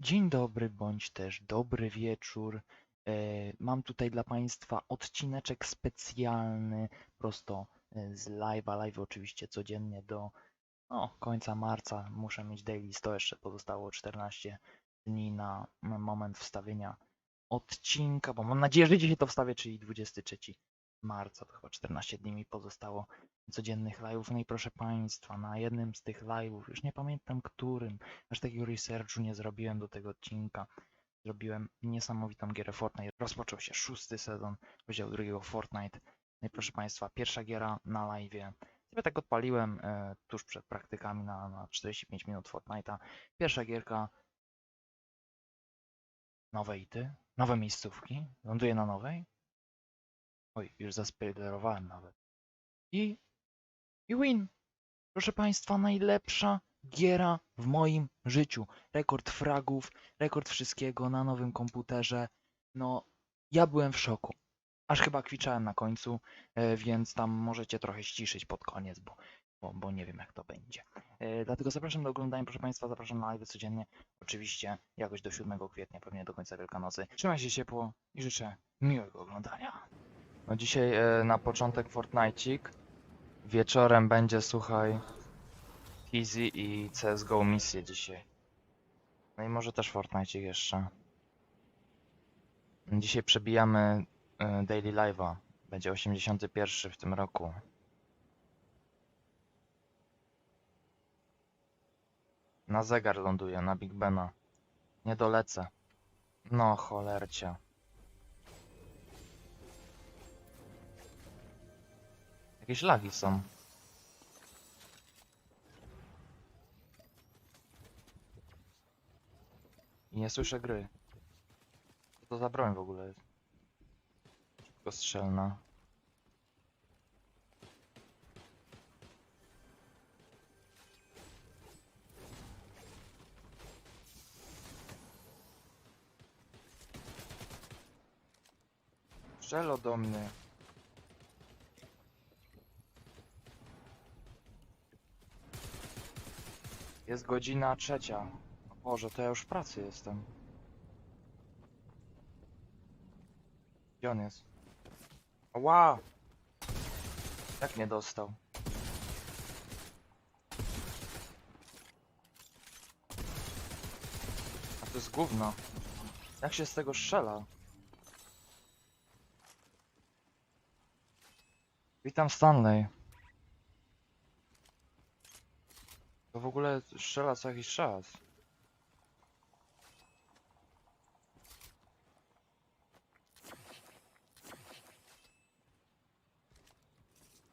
Dzień dobry, bądź też dobry wieczór. E, Mam tutaj dla Państwa odcineczek specjalny, prosto e, z live'a. Live oczywiście codziennie do no, końca marca. Muszę mieć daily 100, jeszcze pozostało 14 dni na moment wstawienia odcinka, bo mam nadzieję, że dzisiaj to wstawię, czyli 23 marca, to chyba 14 dni mi pozostało codziennych live'ów. No i proszę Państwa, na jednym z tych live'ów, już nie pamiętam którym, aż takiego researchu nie zrobiłem do tego odcinka. Zrobiłem niesamowitą gierę Fortnite. Rozpoczął się szósty sezon rozdziału drugiego Fortnite. No i proszę Państwa, pierwsza giera na live. Sobie tak odpaliłem e, tuż przed praktykami na, na 45 minut Fortnite'a. Pierwsza gierka. Nowe ity, nowe miejscówki. Ląduję na nowej. Oj, już zaspoilerowałem nawet. I, i win. Proszę Państwa, najlepsza giera w moim życiu. Rekord fragów, rekord wszystkiego na nowym komputerze. No, ja byłem w szoku. Aż chyba kwiczałem na końcu, e, więc tam możecie trochę ściszyć pod koniec, bo, bo, bo nie wiem jak to będzie. E, Dlatego zapraszam do oglądania, proszę Państwa, zapraszam na live codziennie. Oczywiście jakoś do 7 kwietnia, pewnie do końca Wielkanocy. Trzymaj się ciepło i życzę miłego oglądania. No dzisiaj e, na początek Fortnite'cik. Wieczorem będzie, słuchaj, Easy i CSGO misje dzisiaj. No i może też Fortnite jeszcze. Dzisiaj przebijamy y, Daily Live'a. Będzie 81 w tym roku. Na zegar ląduję, na Big Bena. Nie dolecę. No cholercia. Jakieś lagi są. I nie słyszę gry. Co to za broń w ogóle jest? Tylko strzelna. Strzelo do mnie. Jest godzina trzecia. O Boże, to ja już w pracy jestem. Gdzie on jest? Ła! Jak nie dostał? A to jest gówno. Jak się z tego strzela? Witam Stanley. To w ogóle strzela co jakiś czas.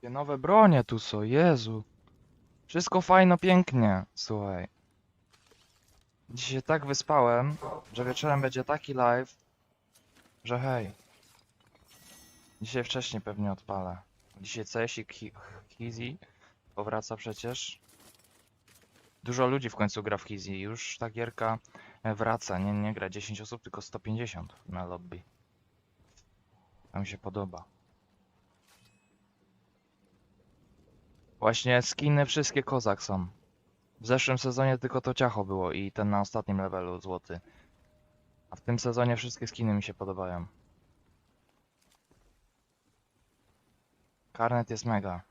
Nowe bronie tu są, Jezu. Wszystko fajno, pięknie, słuchaj. Dzisiaj tak wyspałem, że wieczorem będzie taki live, że hej. Dzisiaj wcześniej pewnie odpalę. Dzisiaj CS-ik Hi- powraca przecież. Dużo ludzi w końcu gra w Hizi. Już ta gierka e, wraca. Nie, nie gra 10 osób, tylko 150 na lobby. To mi się podoba. Właśnie skiny wszystkie kozak są. W zeszłym sezonie tylko to ciacho było i ten na ostatnim levelu złoty. A w tym sezonie wszystkie skiny mi się podobają. Karnet jest mega.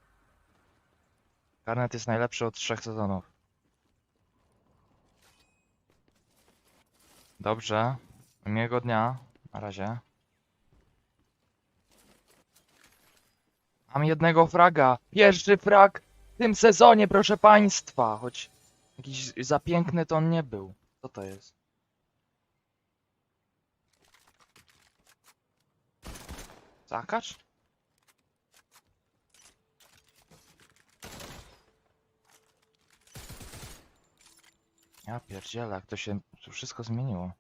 Karnet jest najlepszy od trzech sezonów. Dobrze. Miłego dnia. Na razie. Mam jednego fraga. Pierwszy frag w tym sezonie, proszę państwa. Choć jakiś za piękny to on nie był. Co to jest? Zakacz? Ja pierdzielę, jak to się tu wszystko zmieniło.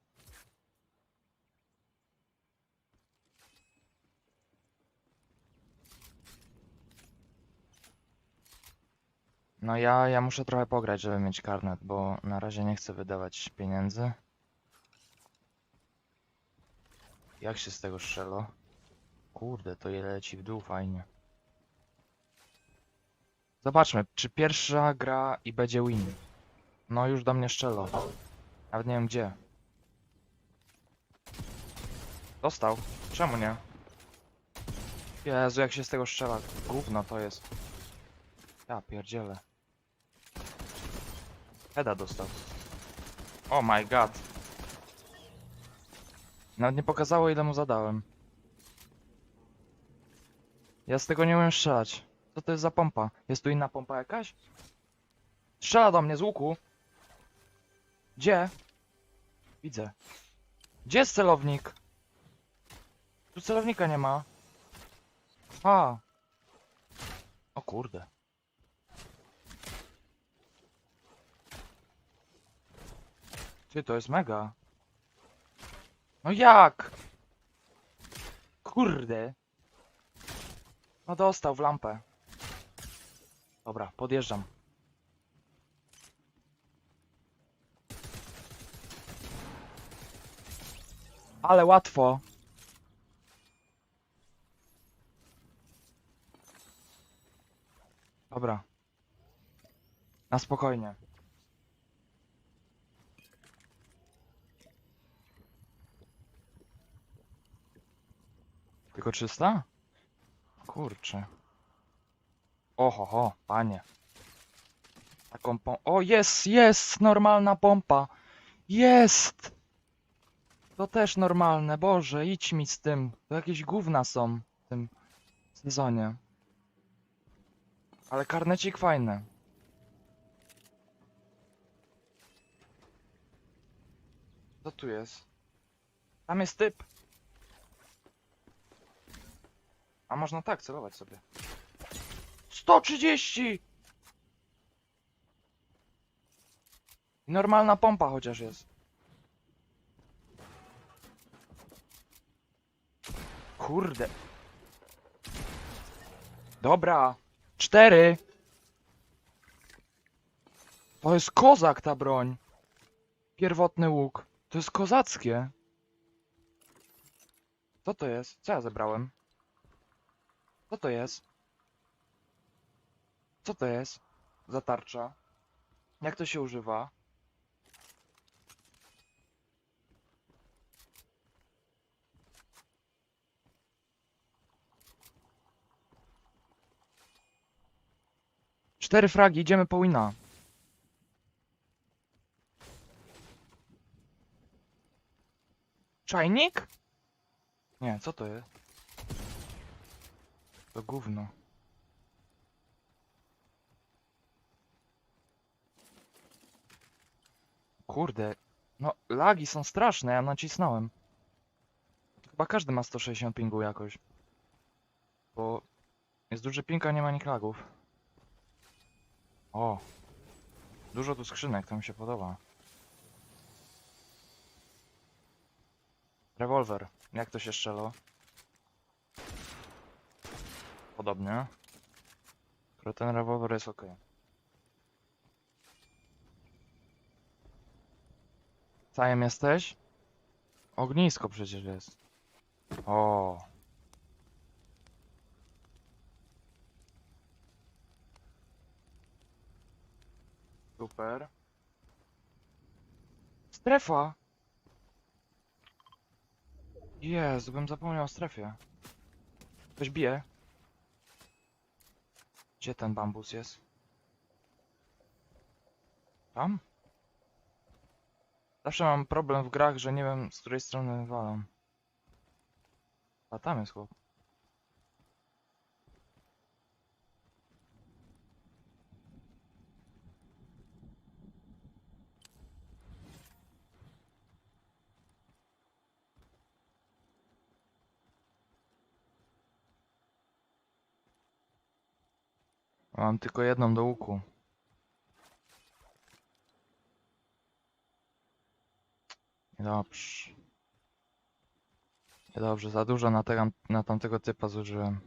No ja, ja muszę trochę pograć, żeby mieć karnet, bo na razie nie chcę wydawać pieniędzy. Jak się z tego strzelo? Kurde, to je leci w dół fajnie. Zobaczmy, czy pierwsza gra i będzie win. No już do mnie szczelo. Nawet nie wiem gdzie. Dostał. Czemu nie? Jezu, jak się z tego strzela. Gówno to jest. Ja pierdzielę. Heda dostał. Oh my god. Nawet nie pokazało ile mu zadałem. Ja z tego nie umiem strzelać. Co to jest za pompa? Jest tu inna pompa jakaś? Strzela do mnie z łuku. Gdzie? Widzę. Gdzie jest celownik? Tu celownika nie ma. A. O kurde. Ty, to jest mega. No jak? Kurde. No dostał w lampę. Dobra, podjeżdżam. Ale łatwo. Dobra. Na spokojnie. Tylko 300? Kurczę. Oho, ho, panie. Taką pom... O, jest, jest! Normalna pompa! Jest! To też normalne, Boże, idź mi z tym. To jakieś gówna są w tym sezonie. Ale karnecik fajny. Co tu jest? Tam jest typ. A można tak celować sobie. 130! Normalna pompa chociaż jest. Kurde. Dobra. Cztery. To jest kozak ta broń. Pierwotny łuk. To jest kozackie. Co to jest? Co ja zebrałem? Co to jest? Co to jest? Za tarcza? Jak to się używa? Cztery fragi, idziemy po wina. Czajnik? Nie, co to jest? To gówno. Kurde, no lagi są straszne, ja nacisnąłem. Chyba każdy ma 160 pingu jakoś. Bo jest duży ping, a nie ma nik lagów. O! Dużo tu skrzynek, to mi się podoba. Rewolwer. Jak to się strzelo? Podobnie. Tylko ten rewolwer jest ok. Cajem jesteś? Ognisko przecież jest. O. Super. Strefa! Jezu, bym zapomniał o strefie. Ktoś bije. Gdzie ten bambus jest? Tam? Zawsze mam problem w grach, że nie wiem z której strony walam. A tam jest chłop. Mam tylko jedną do łuku. Niedobrze. Niedobrze, za dużo na, tego, na tamtego typa zużyłem.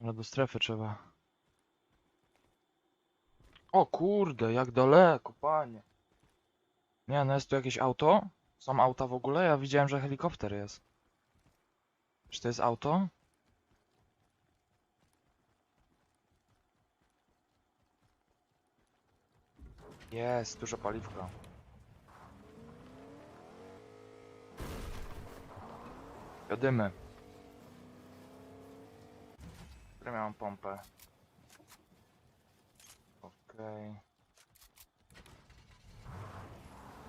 Ale do strefy trzeba. O kurde, jak daleko, panie. Nie, no jest tu jakieś auto? Są auta w ogóle? Ja widziałem, że helikopter jest. Czy to jest auto? Jest, dużo paliwka. Jadymy. Które miałem pompę. Okej. Okay.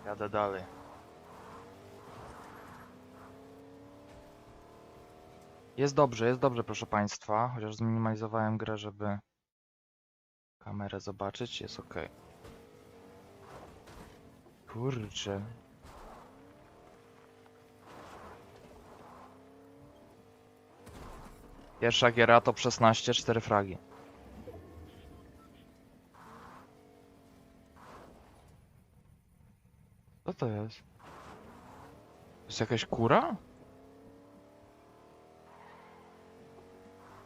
Jadę dalej. Jest dobrze, jest dobrze, proszę Państwa. Chociaż zminimalizowałem grę, żeby kamerę zobaczyć. Jest ok. Kurczę. Pierwsza giera to 16, 4 fragi. To jest? To jest jakaś kura?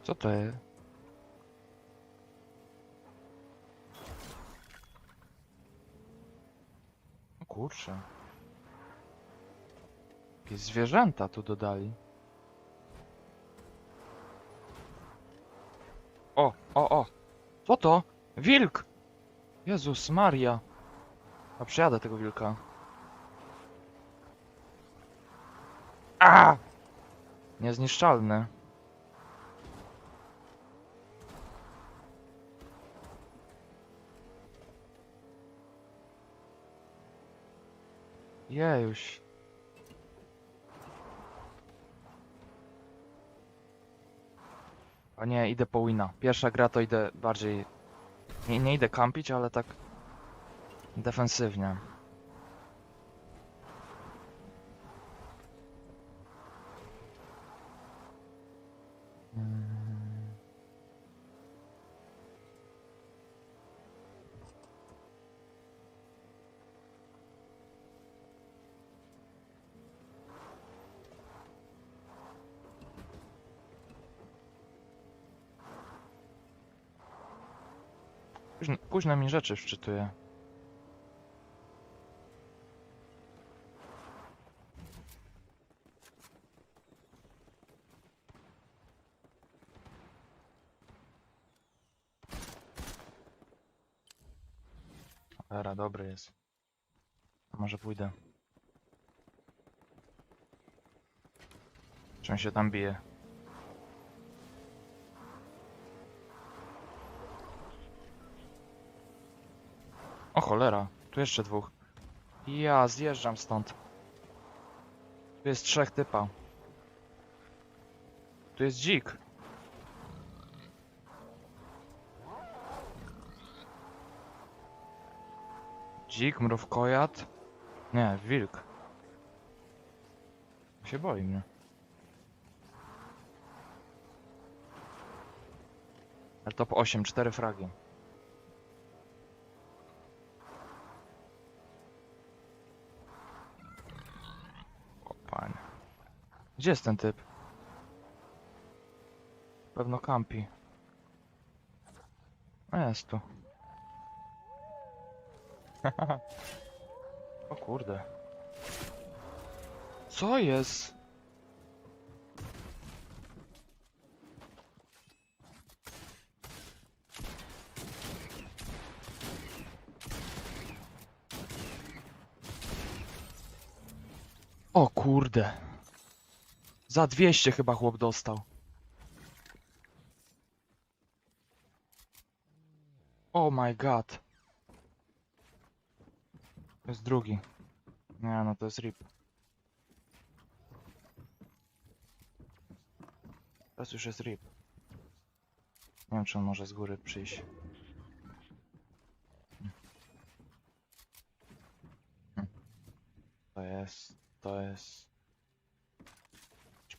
Co to jest? O kurczę. Zwierzęta tu dodali. O, o, o! Co to? Wilk! Jezus Maria! A przyjadę tego wilka. A! Niezniszczalny. Jejuś. A nie, idę po wina. Pierwsza gra to idę bardziej... Nie, nie idę kampić, ale tak... Defensywnie. Późno, późno mi rzeczy wczytuje. Era, dobry jest. Może pójdę. Czym się tam bije? O cholera, tu jeszcze dwóch. Ja zjeżdżam stąd. Tu jest trzech typa. Tu jest dzik. Dzik, mrówkojad. Nie, wilk. Się boi mnie. Ale top 8, 4 fragi. Gdzie jest ten typ? Pewno kampi. A jest tu. o kurde. Co jest? O kurde. Za 200 chyba chłop dostał. Oh my god. To jest drugi. Nie no, to jest rip. Teraz już jest rip. Nie wiem, czy on może z góry przyjść. Hmm. To jest... To jest...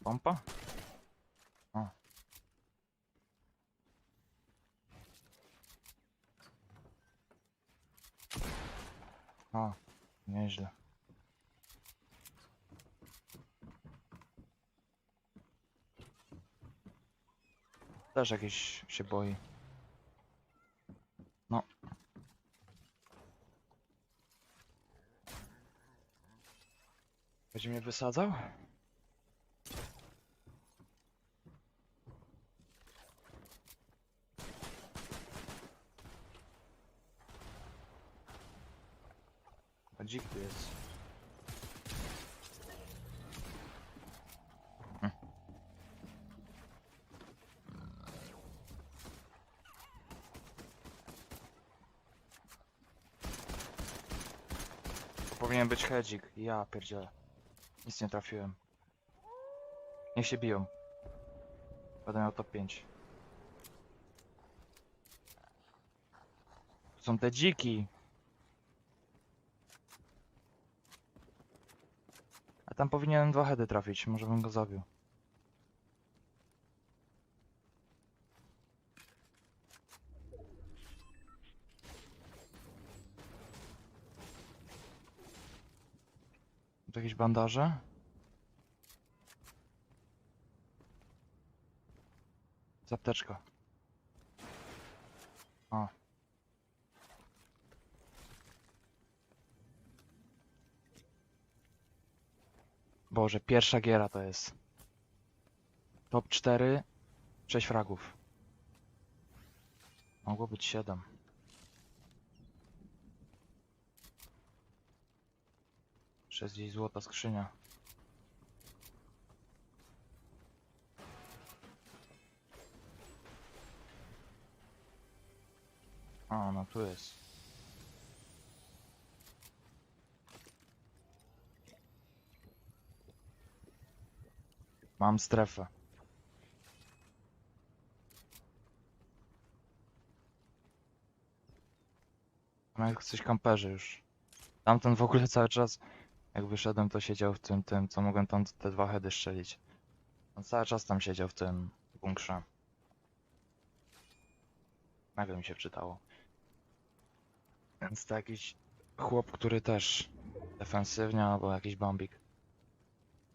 Pompa? O. O, nieźle. Też jakiś się boi. No. Będzie mnie wysadzał? Dzik tu jest. To powinien być hedzik. Ja pierdzielę. Nic nie trafiłem. Niech się biją. Będę miał top 5. Tu są te dziki. Tam powinienem dwa heady trafić, może bym go zabił. Tu jakieś bandaże? Zapteczka. A. Boże, pierwsza giera to jest. Top 4, 6 fragów. Mogło być 7. Jeszcze jest gdzieś złota skrzynia. A, no tu jest. Mam strefę. Tam jak coś kamperzy już. Tamten w ogóle cały czas, jak wyszedłem, to siedział w tym, tym, co mogłem tam te dwa heady strzelić. On cały czas tam siedział w tym bunkrze. Nagle mi się wczytało. Więc to jakiś chłop, który też defensywnie, albo jakiś bombik.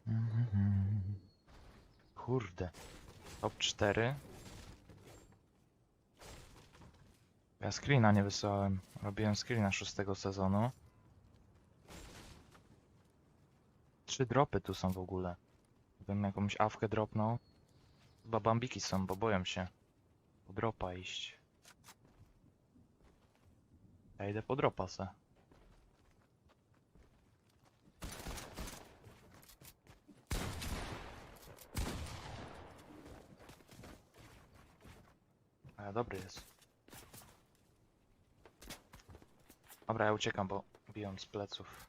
Mhm. Kurde. Top 4. Ja screena nie wysłałem. Robiłem screena szóstego sezonu. Trzy dropy tu są w ogóle. Bym jakąś awkę dropnął. Chyba bambiki są, bo boję się. Po dropa iść. Ja idę po dropa se. A dobry jest. Dobra, ja uciekam, bo biją z pleców.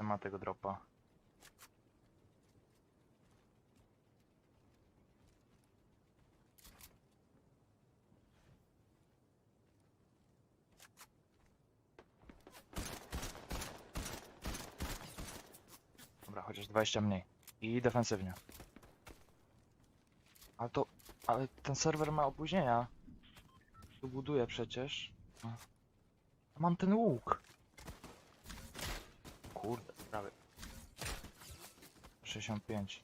Nie ma tego dropa. Dobra, chociaż 20 mniej. I defensywnie. Ale to... Ale ten serwer ma opóźnienia. Tu buduję przecież. A Mam ten łuk. Kurde, prawie. 65.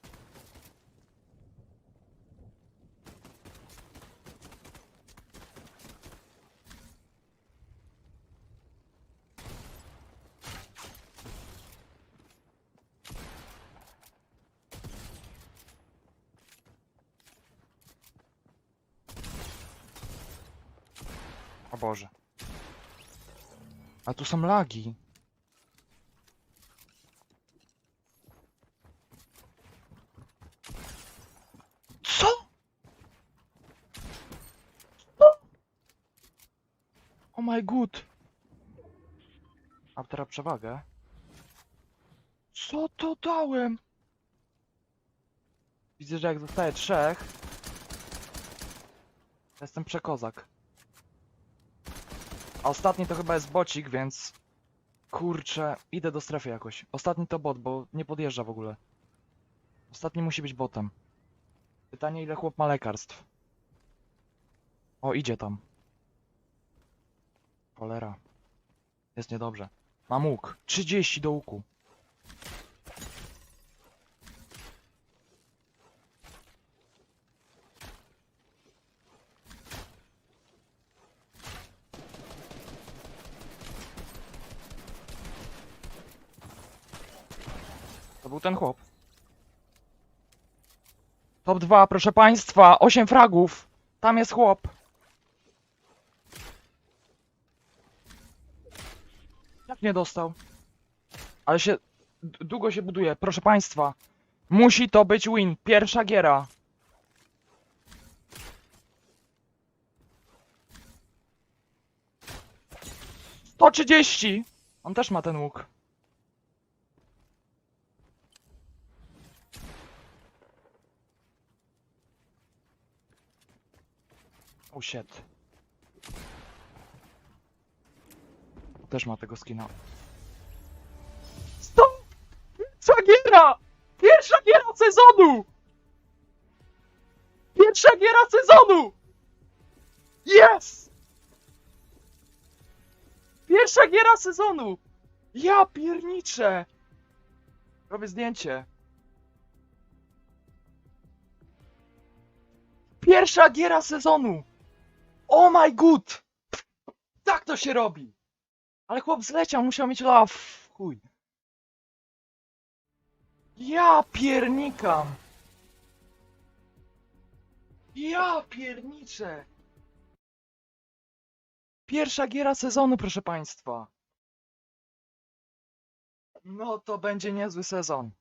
O Boże. A tu są lagi. Co? Co? Oh my god. Mam teraz przewagę. Co to dałem? Widzę, że jak zostaje trzech, jestem przekozak. A ostatni to chyba jest bocik, więc... Kurczę, idę do strefy jakoś. Ostatni to bot, bo nie podjeżdża w ogóle. Ostatni musi być botem. Pytanie, ile chłop ma lekarstw. O, idzie tam. Cholera. Jest niedobrze. Mam łuk. 30 do łuku. To był ten chłop. Top 2, proszę państwa, 8 fragów. Tam jest chłop. Jak nie dostał? Ale się... Długo się buduje, proszę państwa. Musi to być win. Pierwsza giera. To 30! On też ma ten łuk. Oh shit. Też ma tego skina. Stop! Pierwsza giera! Pierwsza giera sezonu! Pierwsza giera sezonu! Yes! Pierwsza giera sezonu! Ja pierniczę! Robię zdjęcie. Pierwsza giera sezonu! Oh my god! Tak to się robi! Ale chłop zleciał, musiał mieć love. Chuj. Ja piernikam! Ja pierniczę! Pierwsza giera sezonu, proszę państwa. No to będzie niezły sezon.